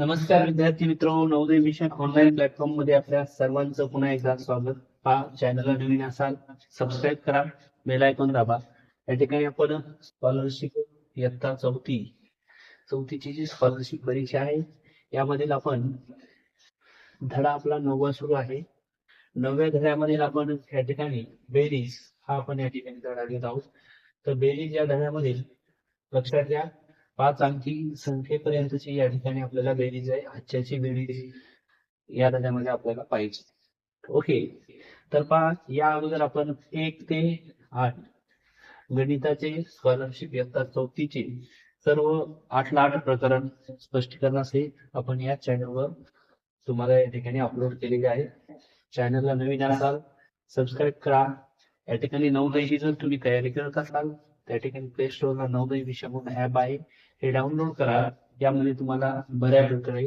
नमस्कार विद्यार्थी मित्र नवोदय मिशन ऑनलाईन प्लॅटफॉर्ममध्ये आपल्या सर्वांचं पुन्हा एकदा स्वागत. पहा चॅनलला नवीन असाल सबस्क्राईब करा बेल आयकॉन दाबा. या ठिकाणी आपण स्कॉलरशिप इयत्ता चौथी चौथीची जी स्कॉलरशिप परीक्षा आहे यामधील आपण धडा आपला नववा सुरू आहे. नवव्या धड्यामध्ये आपण या ठिकाणी बेरीज हा आपण या ठिकाणी धडा घेत आहोत. तर बेरीज या धड्यामधील लक्षात घ्या. पाच अंकी संख्येपर्यंतची या ठिकाणी आपल्याला बेरीज आहे. आजच्याची बेरीज या धड्यामध्ये आपल्याला पाहिजे. ओके. तर पहा या अगोदर आपण एक ते आठ गणिताचे स्कॉलरशिप इयत्ता चौथीचे सर्व आठला आठ प्रकरण स्पष्टीकरणासहित आपण या चॅनलवर तुम्हाला या ठिकाणी अपलोड केलेले आहे. चॅनलला नवीन असाल सबस्क्राईब करा. या ठिकाणी नवदयची जर तुम्ही तयारी करत असाल त्या ठिकाणी प्ले स्टोअरला नवदय विषय म्हणून ऍप आहे. हे डाउनलोड करा. यामध्ये तुम्हाला बऱ्या प्रकारे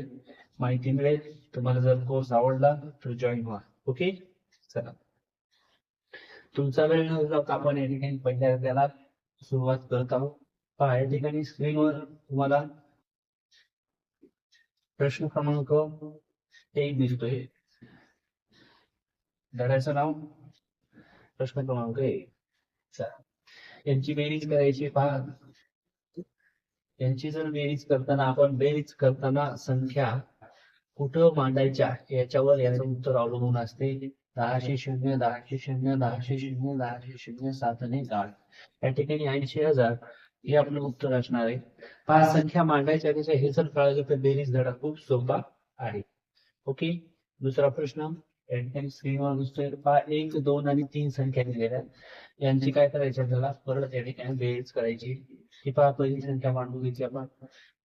माहिती मिळेल. तुम्हाला जर कोर्स आवडला तर जॉईन व्हा. ओके चला. तुमचा वेळ आपण या ठिकाणी पहिल्या त्याला सुरुवात करत आहोत. पहा या ठिकाणी स्क्रीनवर तुम्हाला प्रश्न क्रमांक एक दिसतोय. धड्याचं नाव? प्रश्न क्रमांक एक. यांची बेरीज करायची पहा यांची जर बेरीज करताना आपण बेरीज करताना संख्या कुठं मांडायच्या याच्यावर याचं उत्तर अवलंबून असते. दहाशे शून्य दहाशे शून्य दहाशे शून्य दहाशे शून्य सात आणि आठ. या ठिकाणी ऐंशी हजार हे आपलं उत्तर असणार आहे. पाच संख्या मांडायच्या त्याच्या हे जर कळालं तर बेरीज धडा खूप सोपा आहे. ओके? दुसरा प्रश्न. या ठिकाणी स्क्रीनवर दुसरे पहा एक दोन आणि तीन संख्या दिलेल्या यांची काय करायची आपल्याला? परत या ठिकाणी बेरीज करायची ही पहा पहिली संख्या मांडून घेतली आपण.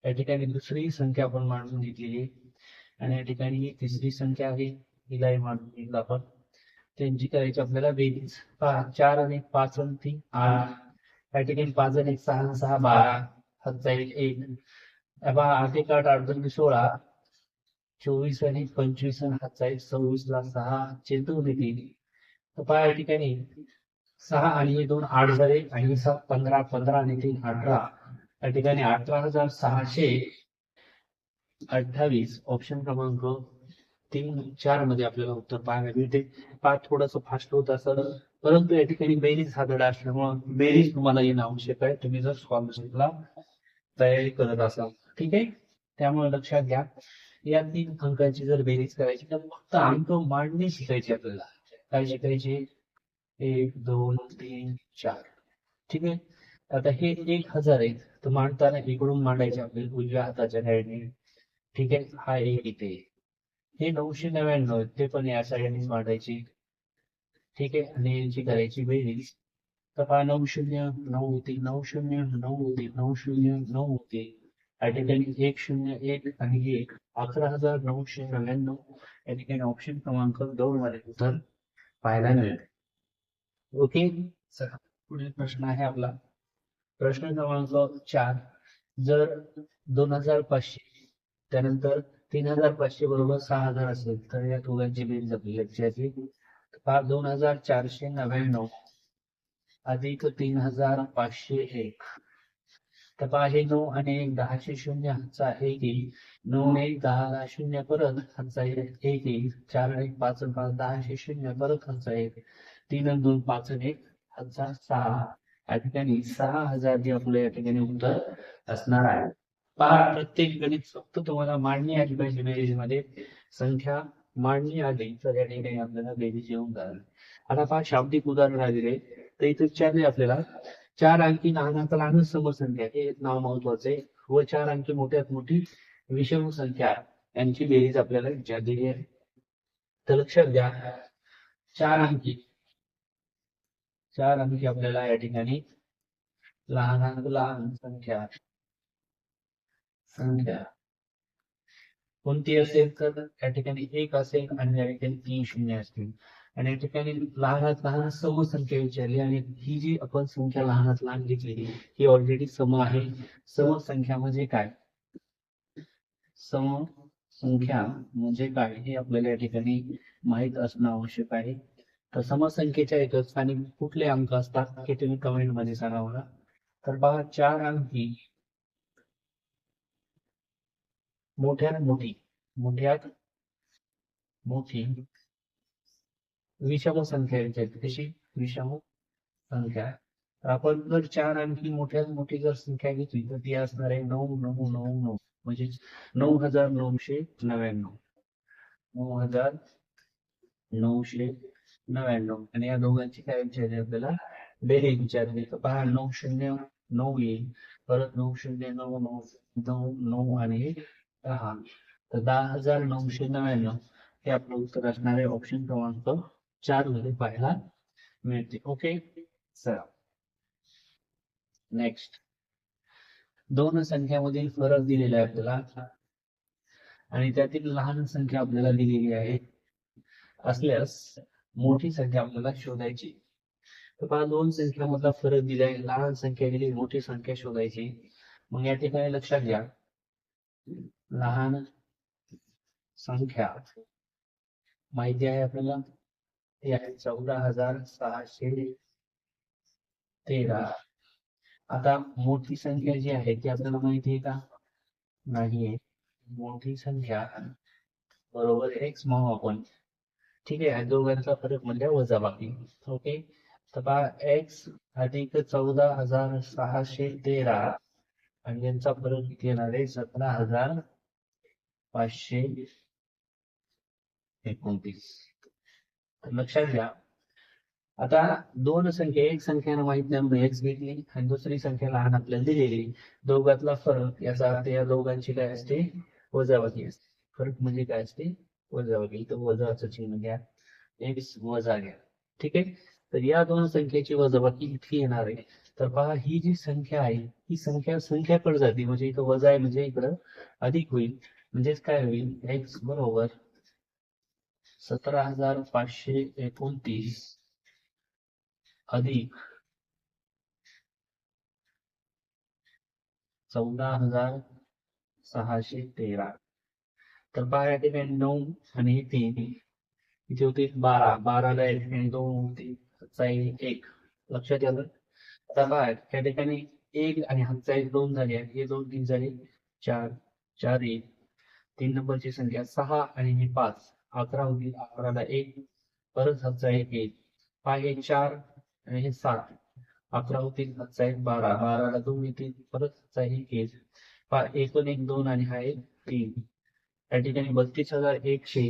या ठिकाणी दुसरी संख्या आपण मांडून घेतलेली आणि या ठिकाणी ही तिसरी संख्या आहे. हिलाही मांडून घेतलं आपण. त्यांची करायची आपल्याला बेरीज पहा चार आणि पाच आणि तीन आठ. या ठिकाणी पाच आणि एक सहा सहा बारा. हातचा एक एक. या पहा आठ एक आठ आठ दोन सोळा. चोवीस आणि पंचवीस आणि सव्वीस ला सहा चेतून येते तर पहा या ठिकाणी सहा आणि दोन आठ झाले आणि सात पंधरा पंधरा आणि तीन अठरा. या ठिकाणी अठरा हजार सहाशे अठ्ठावीस. ऑप्शन क्रमांक तीन चारमध्ये आपल्याला उत्तर पाहायला मिळते. पाच थोडस फास्ट होत असत परंतु या ठिकाणी बेरीज हा धडा असल्यामुळे बेरीज तुम्हाला येणं आवश्यक आहे. तुम्ही जर स्कॉलरशिपला तयारी करत असाल. ठीक आहे? त्यामुळे लक्षात घ्या. या तीन अंकांची जर बेरीज करायची तर फक्त अंक मांडणे शिकायचे आपल्याला. काय शिकायचे? एक दोन तीन चार. ठीक आहे? आता हे एक हजार आहेत. तर मांडताना इकडून मांडायचे आपल्याला उजव्या हाताच्या साईडने ठीक आहे? हा एक इथे. हे नऊशे नव्याण्णव आहेत, ते पण या साईडनेच मांडायचे. ठीक आहे? आणि यांची करायची बेरीज. तर हा नऊ शून्य नऊ होते. नऊ शून्य नऊ होते. नऊ शून्य नऊ होते. या ठिकाणी एक शून्य एक आणि एक. अकरा हजार नऊशे नव्याण्णव. या ठिकाणी ऑप्शन क्रमांक दोन मध्ये उत्तर पाहायला मिळेल. ओके सर पुढील प्रश्न आहे आपला. प्रश्न क्रमांक चार. जर दोन हजार पाचशे त्यानंतर तीन हजार पाचशे बरोबर सहा हजार असेल तर या दोघांची बेरीज आपल्याला विचारली पहा दोन हजार चारशे नव्याण्णव अधिक तीन हजार पाचशे एक. तर हे नऊ आणि एक दहाशे शून्य हातचा एक येईल. नऊ एक दहा दहा शून्य परत हातचा एक येईल. चार एक पाच पाच दहाशे शून्य परत हातचा एक. तीन दोन पाच एक हातचा सहा. या ठिकाणी सहा हजार जे आपलं या ठिकाणी उत्तर असणार आहे. पहा प्रत्येक गणित फक्त तुम्हाला मांडणी आली पाहिजे बेरीजमध्ये. संख्या मांडणी आली तर या ठिकाणी आपल्याला बेरीज येऊन जाणार. आता पहा शाब्दिक उदाहरण आलेले तर इथे विचारले आपल्याला. चार अंकी लहानात लहान समसंख्या हे एक नाव महत्वाचं आहे. व चार अंकी मोठ्यात मोठी विषम संख्या. यांची बेरीज आपल्याला विचारलेली आहे. तर लक्षात घ्या. चार अंकी. चार अंकी आपल्याला या ठिकाणी लहानात लहान संख्या. संख्या. कोणती असेल तर या ठिकाणी एक असेल आणि या ठिकाणी तीन शून्य असतील. आणि या ठिकाणी लहानात लहान सम संख्या विचारली आणि ही जी आपण संख्या लहानात लहान घेतलेली ही ऑलरेडी सम आहे. सम संख्या म्हणजे काय? सम संख्या म्हणजे काय हे आपल्याला या ठिकाणी माहीत असणं आवश्यक आहे. तर समसंख्येच्या एकच आणि कुठले अंक असतात हे तुम्ही कमेंटमध्ये सांगा मला. तर बघा चार अंकी. मोठ्यात मोठी. मोठ्यात मोठी. विषम संख्या विचारते कशी? विषम संख्या. आपण जर चार आणखी मोठ्यात मोठी जर संख्या घेतली तर ती असणार आहे नऊ नऊ नऊ नऊ. म्हणजे नऊ हजार नऊशे नव्याण्णव. नऊ हजार नऊशे नव्याण्णव. आणि या दोघांची काय विचारली आपल्याला बेरीज विचारली तर पहा नऊ शून्य नऊ येईल. परत नऊ शून्य नऊ नऊ नऊ नऊ आणि दहा. तर दहा हजार नऊशे नव्याण्णव. हे आपलं उत्तर असणार आहे ऑप्शन क्रमांक चारमध्ये पाहायला मिळते. ओके? चला. नेक्स्ट दोन संख्यामधील फरक दिलेला आहे आपल्याला. आणि त्यातील लहान संख्या आपल्याला दिलेली आहे. असल्यास मोठी संख्या आपल्याला शोधायची. तर पहा दोन संख्यामधला फरक दिलाय लहान संख्या दिली मोठी संख्या शोधायची. मग या ठिकाणी लक्षात घ्या. लहान संख्या माहिती आहे आपल्याला? चौदा हजार सहाशे तेरा. आता मोठी संख्या जी आहे ती आपल्याला माहिती आहे का? नाहीये. मोठी संख्या बरोबर एक्स म्हणू आपण. ठीक आहे दोघांचा फरक म्हणजे वजा बाकी ओके तर पहा एक्स अधिक चौदा हजार सहाशे तेरा आणि यांचा फरक किती येणार आहे? सतरा हजार पाचशे एकोणतीस. लक्षात घ्या. आता दोन संख्या एक संख्यानं माहीत नाही एक्स घेतली आणि दुसरी संख्या लहान आपल्याला दिलेली. दोघातला फरक याचा अर्थ या दोघांची काय असते? वजाबाकी असते. फरक म्हणजे काय असते? वजाबाकी. इथं वजाचं चिन्ह घ्या. एक्स वजा घ्या. ठीक आहे? तर या दोन संख्येची वजाबाकी इतकी येणार आहे. तर पहा ही जी संख्या आहे ही संख्या संख्याकडे जाते. म्हणजे इथं वजा आहे म्हणजे इकडं अधिक होईल. म्हणजेच काय होईल? एक्स बरोबर सतरा हजार पाचशे एकोणतीस. अधिक चौदा हजार सहाशे तेरा. तर बारा या ठिकाणी नऊ आणि तीन. इथे होते बारा. बाराला या ठिकाणी दोन होते. हातचा एक. लक्षात आलं? आता पहा या ठिकाणी एक आणि हातचा एक दोन झाले. हे दोन तीन झाले. चार. चार एक. तीन नंबरची संख्या सहा आणि हे पाच. अकरा होतील अकराला एक परत हातचा एक येईल पाय एक चार आणि हे सात. अकरा होतील हातचा एक बारा. बाराला दोन येतील परत हातचा एक येईल पा एकूण एक दोन आणि हा एक तीन. या ठिकाणी बत्तीस हजार एकशे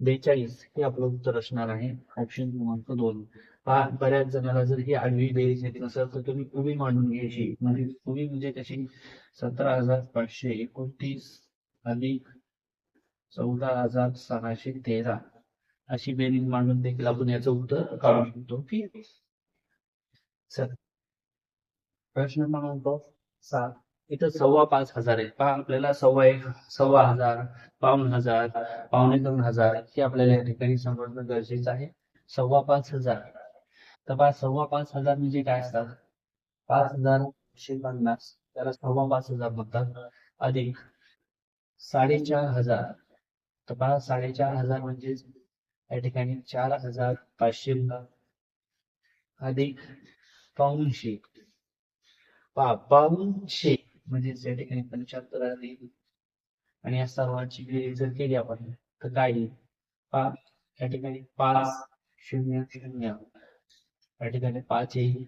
बेचाळीस हे आपलं उत्तर असणार आहे. ऑप्शन क्रमांक दोन. पहा बऱ्याच जणांना जर ही आडवी बेरीज येत नसेल तर तुम्ही उभी मांडून घ्यायची. म्हणजे उभी म्हणजे कशी? सतरा हजार पाचशे एकोणतीस अधिक चौदा हजार सहाशे तेरा अशी बेरीज मांडून देखील आपण याचं उत्तर काढू शकतो. ठीक आहे चल. प्रश्न क्रमांक सात. इथं सव्वा पाच हजार आहे पहा आपल्याला सव्वा एक सव्वा हजार पाऊन हजार पावणे दोन हजार हे आपल्याला या ठिकाणी समजणं गरजेचं आहे. सव्वा पाच हजार. तर पहा सव्वा पाच हजार म्हणजे काय असतात? पाच हजार एकशे पन्नास. त्याला सव्वा पाच हजार म्हणतात. अधिक साडेचार हजार. तर साडेचार हजार म्हणजेच या ठिकाणी चार हजार पाचशे अधिक पाऊनशे पहा पाऊनशे म्हणजेच या ठिकाणी पंच्याहत्तर हजार येईल आणि या सर्वांची बेरीज जर केली आपण तर काय येईल पा या ठिकाणी पाच शून्य शून्य. या ठिकाणी पाच येईल.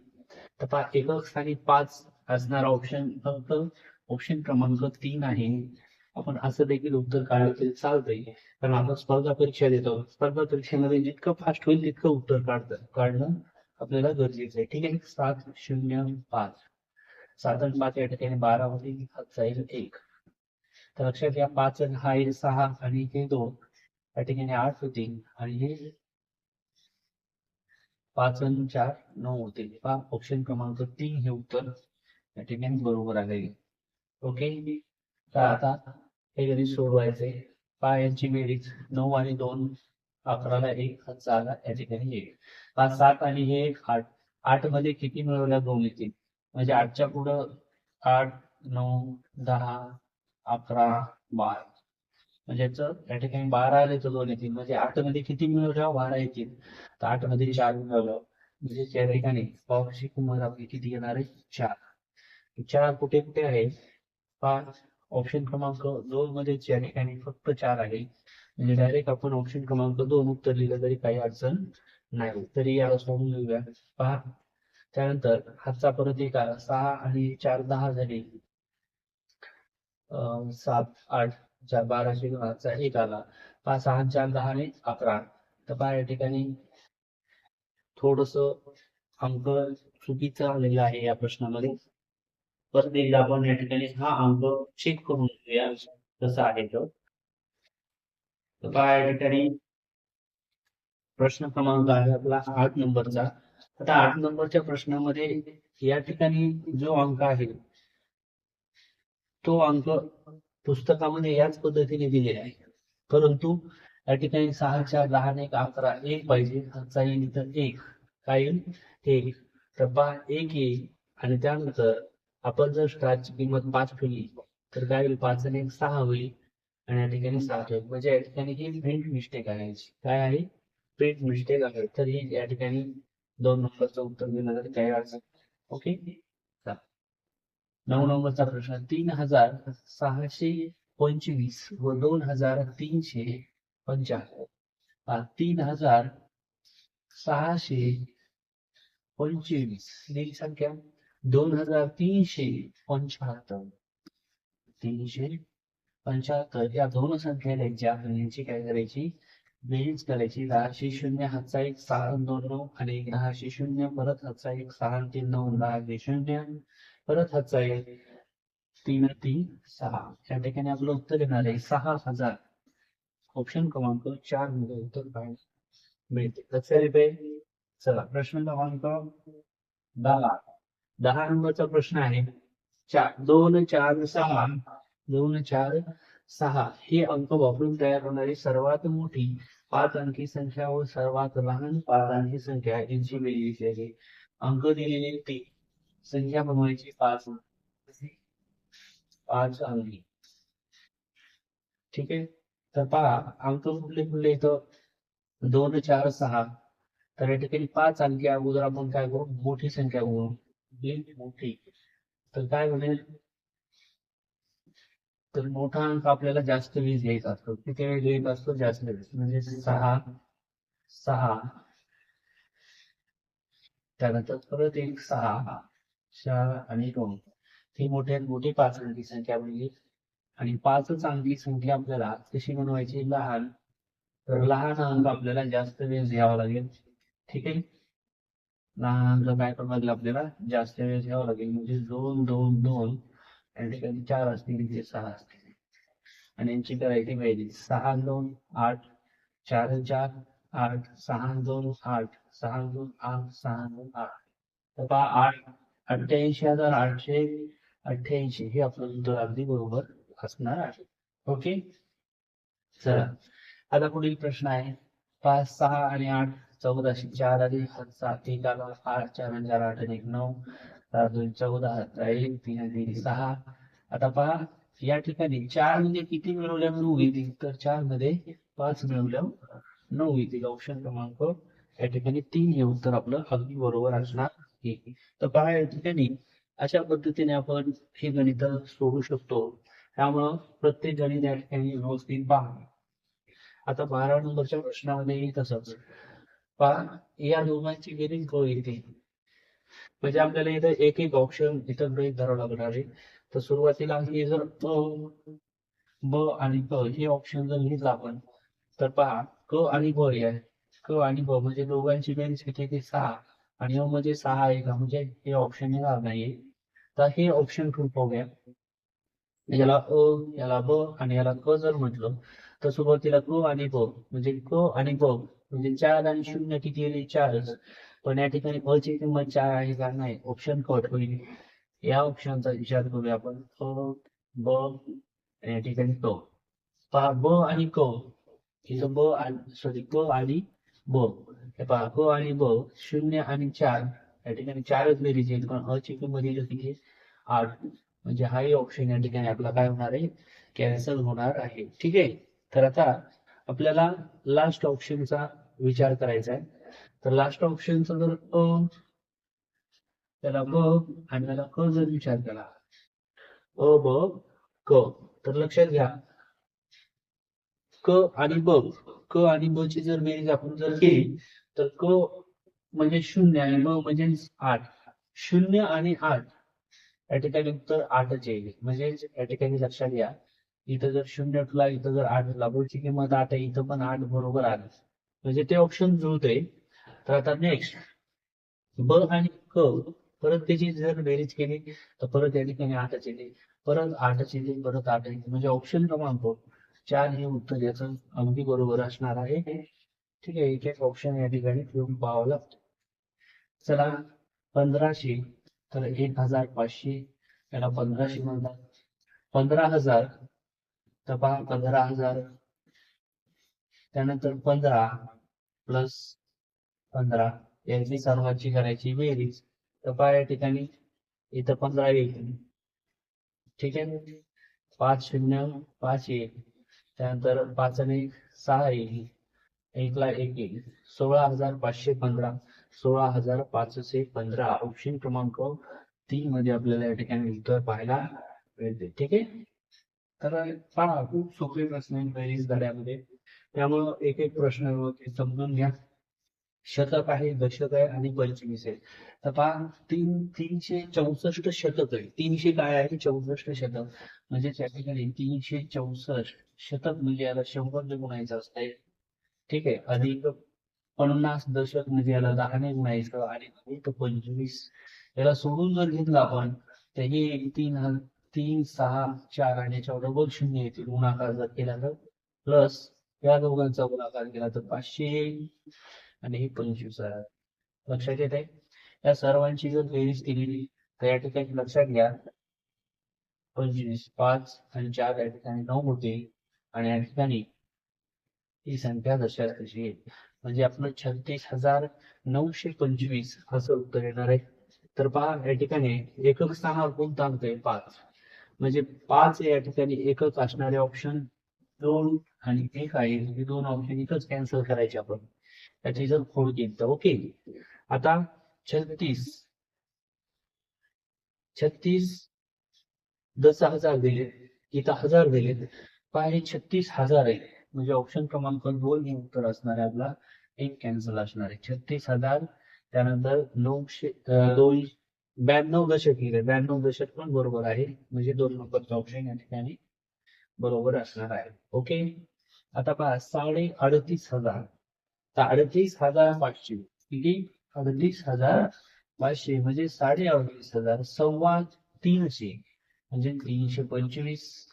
तर पा एकक स्थानी पाच असणारा ऑप्शन फक्त ऑप्शन क्रमांक तीन आहे. आपण असं देखील उत्तर काढलं तरी चालतंय. कारण आपण स्पर्धा परीक्षा देतो. स्पर्धा परीक्षेमध्ये जितकं फास्ट होईल तितकं उत्तर काढतं. काढणं आपल्याला गरजेचं आहे. ठीक आहे? सात शून्य पाच. सात आणि पाच या ठिकाणी बारा होतील जाईल एक. तर लक्षात घ्या पाच आणि हा येईल सहा आणि हे दोन. या ठिकाणी आठ होतील आणि हे पाच आणि चार नऊ होतील पहा ऑप्शन क्रमांक तीन हे उत्तर या ठिकाणी बरोबर आहे ओके? तर आता हे घरी सोडवायचे. पहा यांची बेरीज नऊ आणि दोन अकराला एक जागा या ठिकाणी एक. पाच सात आणि हे एक आठ. आठमध्ये किती मिळवल्या दोन येतील म्हणजे आठच्या पुढं आठ नऊ दहा अकरा बारा. म्हणजे याचं या ठिकाणी बारा आले तर दोन येतील म्हणजे आठमध्ये किती मिळवल्या? बारा येतील तर आठमध्ये चार मिळवलं. म्हणजे त्या ठिकाणी पावशी कुमार आपली किती येणार आहे? चार. चार कुठे कुठे आहे? पाच ऑप्शन क्रमांक दोन मध्ये या ठिकाणी फक्त चार आहे. म्हणजे डायरेक्ट आपण ऑप्शन क्रमांक दोन उत्तर लिहिलं तरी काही अडचण नाही. तरी याला सोडून घेऊया पहा. त्यानंतर हातचा परत एक आला. सहा आणि चार दहा झाले. अं, सात आठ चार बाराशे हातचा एक आला. पाच सहा चार दहा आणि अकरा. तर पहा या ठिकाणी थोडस अंक चुकीचा आलेला आहे या प्रश्नामध्ये. परत एकदा आपण या ठिकाणी हा अंक चेक करून घेऊया. कसा आहे तो? या ठिकाणी प्रश्न क्रमांक आहे आपला आठ नंबरचा. आता आठ नंबरच्या प्रश्नामध्ये या ठिकाणी जो अंक आहे तो अंक पुस्तकामध्ये याच पद्धतीने दिलेला आहे. परंतु या ठिकाणी सहा चार दहा आणि एक अकरा एक पाहिजे. हातचा येईल तर एक. काय येईल? एक. तर बा एक येईल आणि त्यानंतर आपण जर स्टारची किंमत पाच ठेवली तर काय होईल? पाच आणि एक सहा होईल. आणि या ठिकाणी सात होईल म्हणजे या ठिकाणी ही प्रिंट मिस्टेक आहे काय आहे? प्रिंट मिस्टेक आहे. तर ही या ठिकाणी दोन नंबरचं उत्तर दिलं तर काही अडचण ओके? नऊ नंबरचा प्रश्न. तीन हजार सहाशे पंचवीस व दोन हजार तीनशे पंच्याहत्तर. तीन हजार सहाशे पंचवीस. ही संख्या? दोन हजार तीनशे पंच्याहत्तर तीनशे पंच्याहत्तर या दोन संख्येला ज्या आणि यांची काय करायची? बेरीज करायची. दहाशे शून्य हातचा एक सहा दोन नऊ आणि एक दहाशे शून्य. परत हातचा एक सहा तीन नऊ दहाशे शून्य. परत हातचा एक तीन तीन सहा. या ठिकाणी आपलं उत्तर येणार आहे. सहा हजार. ऑप्शन क्रमांक चारमध्ये उत्तर पाहायला मिळते. लक्षात येते चला. प्रश्न क्रमांक दहा. दहा नंबरचा प्रश्न आहे. चार दोन चार सहा. दोन चार सहा. हे अंक वापरून तयार होणारी सर्वात मोठी पाच अंकी संख्या व सर्वात लहान पाच अंकी संख्या यांची बेरीज आहे. अंक दिलेले तीन संख्या बनवायची पाच पाच अंकी. ठीक आहे? तर पहा अंक कुठले कुठले इथं? दोन चार सहा. तर या ठिकाणी पाच अंकी अगोदर आपण काय करू? मोठी संख्या करू मोठी. तर काय म्हणेल तर मोठा अंक आपल्याला जास्त वीज घ्यायचा असतो. किती वेळ घ्यायचा असतो? जास्त वीज म्हणजे सहा सहा. त्यानंतर परत एक सहा चार आणि दोन. ही मोठ्यात मोठी पाच अंकी संख्या म्हणजे आणि पाचच अंकी संख्या आपल्याला कशी बनवायची? लहान. तर लहान अंक आपल्याला जास्त वेळ घ्यावा लागेल. ठीक आहे? लहान अंक काय आपल्याला जास्त वेळ घ्यावा लागेल. म्हणजे दोन दोन दोन या ठिकाणी चार असतील इथे सहा असतील. आणि यांची करायची पाहिजे. सहा दोन आठ चार चार आठ सहा दोन आठ सहा दोन आठ सहा दोन आठ. तर पहा आठ अठ्ठ्याऐंशी हजार आठशे अठ्ठ्याऐंशी हे आपलं उत्तर अगदी बरोबर असणार आहे. ओके चला. आता पुढील प्रश्न आहे. पाच सहा आणि आठ चौदाशे चार आणि सात एक आला आठ चार चार आठ अधिक नऊ चार दोन चौदा अठरा एक तीन अधिक सहा. आता पहा या ठिकाणी चारमध्ये किती मिळवल्या नऊ येतील तर चारमध्ये पाच मिळवल्या नऊ येतील ऑप्शन क्रमांक या ठिकाणी तीन हे उत्तर आपलं अगदी बरोबर असणार आहे. तर पहा या ठिकाणी अशा पद्धतीने आपण हे गणित सोडू शकतो. त्यामुळं प्रत्येक गणित या ठिकाणी व्यवस्थित पहा. आता बारा नंबरच्या प्रश्नामध्ये तसंच. पहा या दोघांची बेरीज गो येते. म्हणजे आपल्याला इथं एक एक ऑप्शन इथं गृहीत धरावं लागणार आहे. तर सुरुवातीला हे जर अ ब आणि क हे ऑप्शन जर घेतलं आपण तर पहा क आणि ब हे आहे क आणि ब म्हणजे दोघांची बेरीज किती येते सहा. आणि अ म्हणजे सहा आहे का? म्हणजे हे ऑप्शन येणार नाही तर हे ऑप्शन ठेवून पाहूया याला अ याला ब आणि याला क जर म्हटलं तर सुरुवातीला क आणि ब म्हणजे क आणि ब म्हणजे चार आणि शून्य किती येईल चारच पण या ठिकाणी अची किंमत चार आहे का नाही? ऑप्शन कट होईल. या ऑप्शनचा विचार करूया आपण. अ ब या ठिकाणी क. पहा ब आणि क. इथं ब आणि सॉरी क आणि ब. हे पहा क आणि ब शून्य आणि चार. या ठिकाणी चारच बेरीज येईल पण अची किंमत येईल किती आठ. म्हणजे हाही ऑप्शन या ठिकाणी आपला काय होणार आहे? कॅन्सल होणार आहे. ठीक आहे? तर आता आपल्याला लास्ट ऑप्शनचा विचार करायचा आहे. तर लास्ट ऑप्शनचा जर अ त्याला ब आणि त्याला क जर विचार केला. अ ब क. तर लक्षात घ्या. क आणि ब. क आणि ब ची जर बेरीज आपण जर केली तर क म्हणजे शून्य आणि ब म्हणजे आठ. शून्य आणि आठ. या ठिकाणी उत्तर आठच येईल. म्हणजे या ठिकाणी लक्षात घ्या. इथं जर शून्य ठेवला इथं जर आठ ठेवला ची किंमत आठ आहे इथं पण आठ बरोबर आठ म्हणजे ते ऑप्शन जुळते तर आता नेक्स्ट ब आणि क परत त्याची जर बेरीज केली तर परत या ठिकाणी आठच येते. परत आठच येते परत आठ येते. म्हणजे ऑप्शन क्रमांक चार हे उत्तर याचं अगदी बरोबर असणार आहे. ठीक आहे एक एक ऑप्शन या ठिकाणी ठेवून पाहावं लागतं. चला पंधराशे. तर एक हजार पाचशे. याला पंधराशे म्हणतात. पंधरा हजार तर पहा पंधरा हजार त्यानंतर पंधरा प्लस पंधरा. यांची सर्वांची करायची बेरीज. तर पहा या ठिकाणी. इथं पंधरा येईल ठीक आहे? पाच शून्य पाच एक. त्यानंतर पाच आणि एक सहा येईल एकला एक येईल सोळा हजार पाचशे पंधरा. सोळा हजार पाचशे पंधरा. ऑप्शन क्रमांक तीन मध्ये आपल्याला या ठिकाणी उत्तर पाहायला मिळते. ठीक आहे? तर पहा खूप सोपे प्रश्न आहेत बेरीज धड्यामध्ये. त्यामुळं एक एक प्रश्न समजून घ्या. शतक आहे दशक आहे आणि पंचवीस आहे. तर पहा तीन तीनशे चौसष्ट शतक आहे तीनशे काय आहे? चौसष्ट शतक. म्हणजे त्या ठिकाणी तीनशे चौसष्ट शतक म्हणजे याला शंभर गुणायचं असतंय ठीक आहे? अधिक पन्नास दशक म्हणजे याला दहाने गुणायचं आणि अधिक पंचवीस. याला सोडून जर घेतलं आपण तर हे तीन तीन सहा चार आणि याच्यावर डबल शून्य येतील. गुणाकार जर केला तर प्लस या दोघांचा गुणाकार केला तर पाचशे येईल आणि हे पंचवीस आहे लक्षात येत आहे या सर्वांची जर बेरीज केलेली तर या ठिकाणी लक्षात घ्या. पंचवीस पाच आणि चार या ठिकाणी नऊ होते आणि या ठिकाणी ही संख्या दशा कशी येईल? म्हणजे आपलं छत्तीस हजार नऊशे पंचवीस असं उत्तर येणार आहे. तर पहा या ठिकाणी एकक स्थानावर कोणता अंक आहे पाच. म्हणजे पाच या ठिकाणी एकच असणारे ऑप्शन दोन आणि एक आहे. हे दोन ऑप्शन इथंच कॅन्सल करायचे आपण. त्याची जर फोड केलं तर ओके आता छत्तीस. छत्तीस दस हजार दिले. इथं हजार दिले. पाय छत्तीस हजार आहे. म्हणजे ऑप्शन क्रमांक दोन हे उत्तर असणार आहे आपला. एक कॅन्सल असणार आहे. छत्तीस हजार. त्यानंतर नऊशे दोन ब्याण्णव दशक येईल ब्याण्णव दशक पण बरोबर आहे. म्हणजे दोन नंबरचा ऑप्शन या ठिकाणी बरोबर असणार आहे. ओके आता पहा साडे अडतीस हजार. तर अडतीस हजार पाचशे. किती? अडतीस हजार पाचशे. म्हणजे साडे अडतीस हजार सव्वा तीनशे. म्हणजे तीनशे पंचवीस.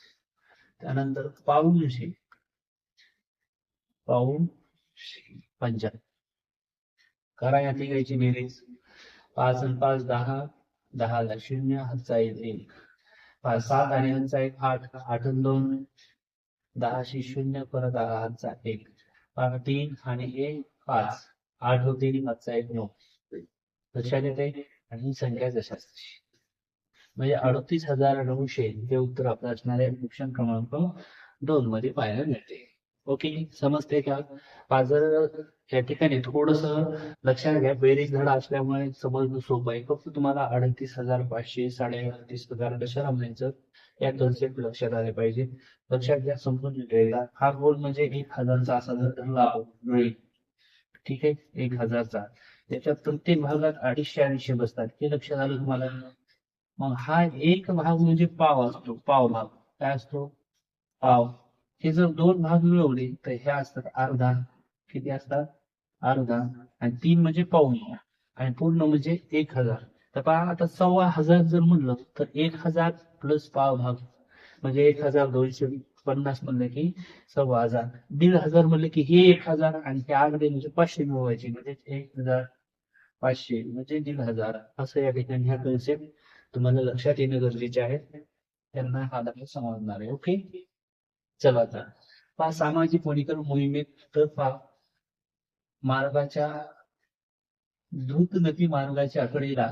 त्यानंतर पाऊनशे. पाऊन पंचाहत्तर करा या घ्यायची बेरीज. पाच आणि पाच दहा. दहाला शून्य हातचा एक एक. पाच सात आणि हातचा एक आठ आठ दोन. दहाशे शून्य परत दहा हातचा एक. पाच तीन आणि एक पाच. आठ होते तीन हातचा एक नऊ. लक्षात येते आणि ही संख्या जशा म्हणजे अडतीस हजार नऊशे हे उत्तर आपलं असणार आहे. ऑप्शन क्रमांक दोन मध्ये पाहायला मिळते. ओके समजते का? पाच जर या ठिकाणी थोडस लक्षात घ्या. बेरीज धडा असल्यामुळे समजणं सोपं आहे फक्त तुम्हाला अडतीस हजार पाचशे साडे अडतीस हजार दशरा म्हणायचं या कन्सेप्ट लक्षात आले पाहिजे. लक्षात घ्या समजून घेतलेला हा गोल म्हणजे एक हजारचा असा जर धरला आपण ठीक आहे? एक हजारचा. त्याच्या प्रत्येक भागात अडीचशे अडीचशे बसतात. हे लक्षात आलं तुम्हाला? मग हा एक भाग म्हणजे पाव असतो. पाव भाग. काय असतो? पाव. हे जर दोन भाग मिळवले तर हे असतात अर्धा. किती असतात? अर्धा आणि तीन म्हणजे पाऊण. आणि पूर्ण म्हणजे एक हजार. तर पहा आता सव्वा हजार जर म्हणलं तर एक हजार प्लस पाव भाग. म्हणजे एक हजार दोनशे पन्नास म्हणलं की सव्वा हजार. दीड हजार म्हणलं की हे एक हजार आणि हे आकडे म्हणजे पाचशे मिळवायचे म्हणजे एक हजार पाचशे म्हणजे दीड हजार. असं या ठिकाणी ह्या कन्सेप्ट तुम्हाला लक्षात येणं गरजेचे आहे. त्यांना हा दाखला समजणार आहे. ओके चला आता. पहा सामाजिक वनीकरण मोहिमेत तर पहा मार्गाच्या द्रुत नदी मार्गाच्या आकडेला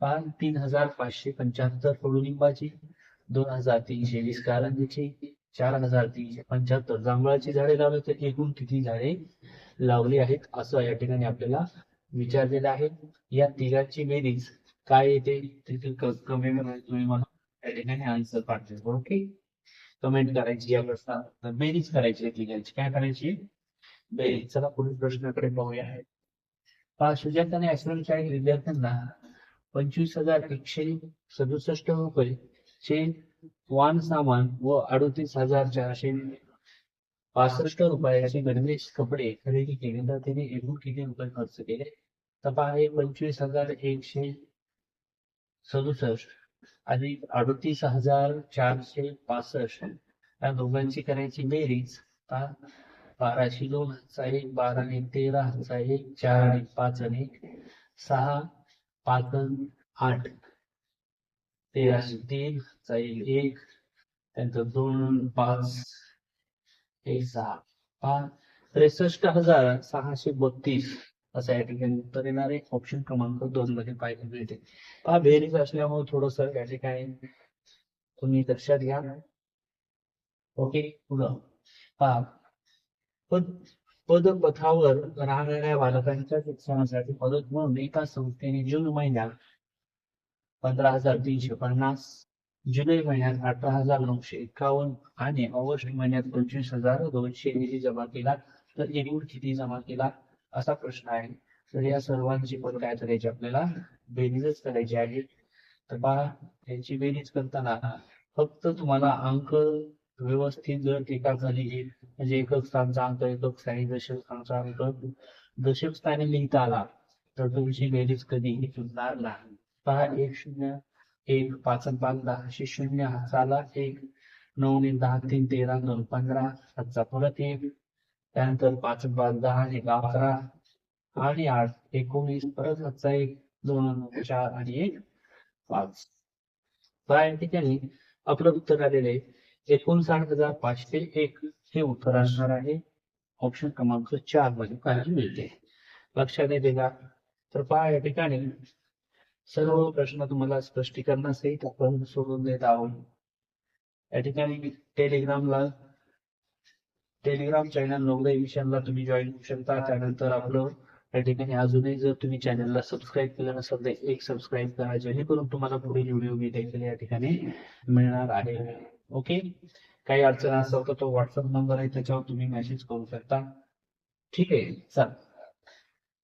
पान तीन हजार पाचशे पंच्याहत्तर कडुलिंबाची दोन हजार तीनशे वीस कारंजीची चार हजार तीनशे पंच्याहत्तर जांभळाची झाडे लावली तर एकूण किती झाडे लावली आहेत? असं या ठिकाणी आपल्याला विचारलेलं आहे. या तिघांची बेरीज काय येते तिथे कमी तुम्ही मला. या ठिकाणी आन्सर पाठवेल ओके कमेंट करायची या प्रश्नाला बेरीज करायची आहे काय करायची बेरीज चला पुढील प्रश्नाकडे पाहूया. सुजाताने ऍक्सिडेंट विद्यार्थ्यांना पंचवीस हजार एकशे सदुसष्ट रुपये चे वाहन सामान व अडतीस हजार चारशे पासष्ट रुपयाचे गणवेश कपडे खरेदी केले. तर तिने एकूण किती रुपये खर्च केले? तपा पहा हे पंचवीस हजार एकशे सदुसष्ट आणि अडतीस हजार चारशे पासष्ट या दोघांची करायची बेरीज बाराशे दोन चा एक बारा आणि तेरा चा एक चार आणि पाच आणि एक सहा पाच आठ. तेराशे तीन चा एक एक त्यानंतर दोन पाच एक सहा. पाच त्रेसष्ट हजार सहाशे बत्तीस. असं या ठिकाणी उत्तर येणार आहे. ऑप्शन क्रमांक दोन मध्ये पाहायला मिळते. पहा बेरीज असल्यामुळे थोडस या ठिकाणी तुम्ही लक्षात घ्या. ओके पुढं. पहा पद पदपथावर राहणाऱ्या बालकांच्या शिक्षणासाठी मदत म्हणून एका संस्थेने जून महिन्यात पंधरा हजार तीनशे पन्नास जुलै महिन्यात अठरा हजार नऊशे एकावन्न आणि ऑगस्ट महिन्यात पंचवीस हजार दोनशे निधी जमा केला. तर एकूण किती जमा केला? असा प्रश्न आहे. तर या सर्वांची पण काय करायची आपल्याला? बेरीजच करायची आहे. तर पहा यांची बेरीज करताना फक्त तुम्हाला अंक व्यवस्थित जर टीका झाली येईल म्हणजे एकक स्थानचा अंक एकक स्थानी दशक स्थानचा अंक दशक स्थानी लिहिता आला तर तुमची बेरीज कधीही चुकणार नाही. पहा एक शून्य एक पाच पाच दहाशे शून्य हाताला एक नऊ ने दहा तीन तेरा दोन पंधरा सातचा परत एक त्यानंतर पाच पाच दहा एक अकरा आणि आठ एकोणीस परत सातचा एक दोन चार आणि एक पाच. पहा या ठिकाणी आपलं उत्तर आलेलं आहे. एकोणसाठ हजार पाचशे एक हे उत्तर असणार आहे. ऑप्शन क्रमांक चारमध्ये पाहायला मिळते. लक्षात येते का तर पहा या ठिकाणी सर्व प्रश्न तुम्हाला स्पष्टीकरणासहित आपण सोडून देत आहोत. या ठिकाणी टेलिग्रामला टेलिग्राम चॅनल नोकरी मिशनला तुम्ही जॉईन होऊ शकता. त्यानंतर आपलं या ठिकाणी अजूनही जर तुम्ही चॅनलला सबस्क्राईब केलं नसेल तर एक सबस्क्राईब करा जेणेकरून तुम्हाला पुढील व्हिडिओ मी देखील या ठिकाणी मिळणार आहे. ओके? काही अडचण असेल तर तो व्हॉट्सअप नंबर आहे त्याच्यावर तुम्ही मेसेज करू शकता. ठीक आहे चल.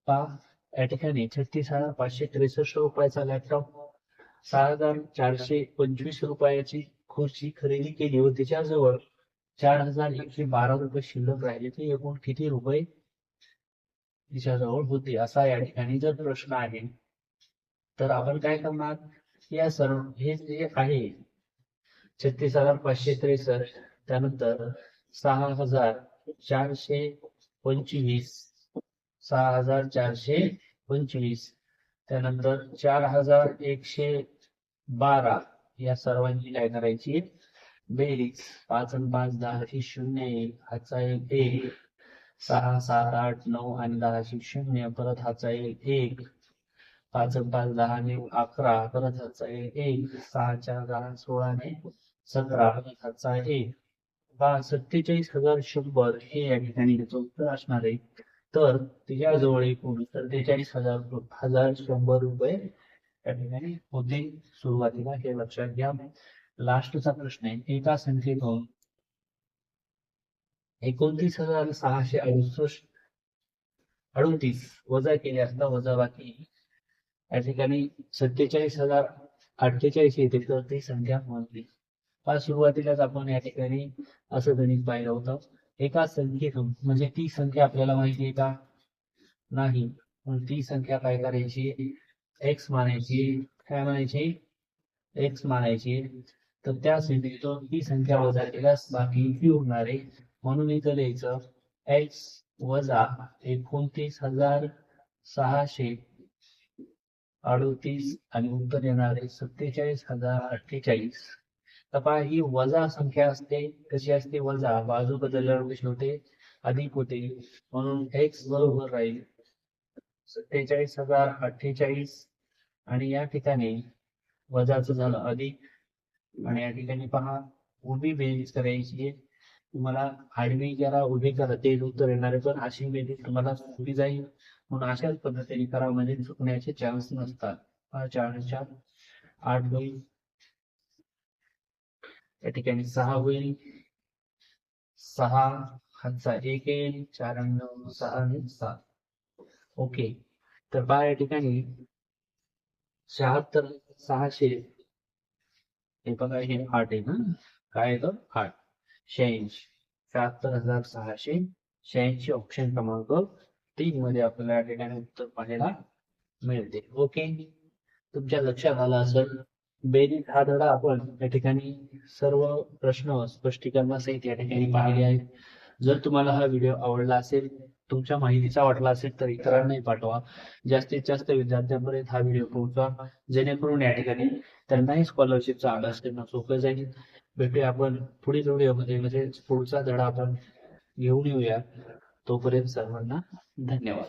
पा या ठिकाणी छत्तीस हजार पाचशे त्रेसष्ट रुपयाचा लॅपटॉप सहा हजार चारशे पंचवीस रुपयाची खुर्ची खरेदी केली व त्याच्याजवळ चार हजार एकशे बारा रुपये शिल्लक राहिले. ते एकूण किती रुपये? तिच्याजवळ होते. असा या ठिकाणी जर प्रश्न आहे तर आपण काय करणार? या सर्व हे जे आहे छत्तीस हजार पाचशे त्रेसष्ट. त्यानंतर सहा हजार चारशे पंचवीस. सहा हजार चारशे पंचवीस. त्यानंतर चार हजार एकशे बारा. या सर्वांची काय करायची? बेरीज. पाच आणि पाच दहाशे शून्य एक. हाचा एक एक. सहा सात आठ नऊ आणि दहाशे शून्य. परत हाचा एक एक. पाच आणि पाच दहा आणि अकरा. परत हाचा एक एक. सहा चार दहा सोळा आणि सतरा परत हाचा एक बा सत्तेचाळीस हजार शंभर हे या ठिकाणी त्याचं उत्तर असणार आहे. तर तिच्याजवळ एकूण सत्तेचाळीस हजार हजार शंभर रुपये या ठिकाणी होते सुरुवातीला हे लक्षात घ्या. लास्टचा प्रश्न आहे एका संख्येतून एकोणतीस हजार सहाशे अडुसष्ट अडुतीस वजा केले असता वजा बाकी या ठिकाणी सत्तेचाळीस हजार अठ्ठेचाळीस येते तर ती संख्या मोजली. फार सुरुवातीलाच आपण या ठिकाणी असं गणित पाहिलं होतं. एका संख्येतून म्हणजे ती संख्या आपल्याला माहिती आहे का? नाही. ती संख्या काय करायची? एक्स मानायची. काय मानायची? एक्स मानायची. तर त्या संख्येतून ही संख्या वजा केल्यास बाकी ही उरणार आहे. म्हणून इथं लिहायचं एक्स वजा एकोणतीस हजार सहाशे अडोतीस आणि उत्तर येणार आहे सत्तेचाळीस हजार अठ्ठेचाळीस. तपा ही वजा संख्या असते कशी असते? वजा बाजू बदलल्यावर कशी होते? अधिक होते. म्हणून एक्स बरोबर राहील सत्तेचाळीस हजार अठ्ठेचाळीस आणि या ठिकाणी वजाचं झालं अधिक. आणि या ठिकाणी पहा उभी बेरीज करायची आहे. तुम्हाला आडवी करा उभी करा ते उत्तर येणार पण अशी बेरीज तुम्हाला सोपी जाईल. म्हणून अशाच पद्धतीने करा म्हणजे चुकण्याचे चान्स नसतात. चार चार आठ दोन या ठिकाणी सहा होईल. सहा हातचा एक येईल. चार नऊ सहा आणि सात. ओके. तर पहा या ठिकाणी शहात्तर सहाशे. हे बघा हे आठ आहे ना? काय येतं आठ. शहाऐंशी. शहात्तर हजार सहाशे. शहाऐंशी ऑप्शन क्रमांक तीन मध्ये आपल्याला या ठिकाणी उत्तर पाहायला मिळते. ओके. तुमच्या लक्षात आलं असेल बेरीज हा धडा आपण या ठिकाणी सर्व प्रश्न स्पष्टीकरणासहित या ठिकाणी पाहिले आहेत. जर तुम्हाला हा व्हिडिओ आवडला असेल तुमच्या माहितीचा वाटला असेल तर इतरांनाही पाठवा. जास्तीत जास्त विद्यार्थ्यांपर्यंत हा व्हिडिओ पोहोचवा जेणेकरून या ठिकाणी त्यांनाही स्कॉलरशिपचा अभ्यास करणं सोपं जाईल. भेटूया आपण पुढील व्हिडिओमध्ये म्हणजे पुढचा धडा आपण घेऊन येऊया. तोपर्यंत सर्वांना धन्यवाद.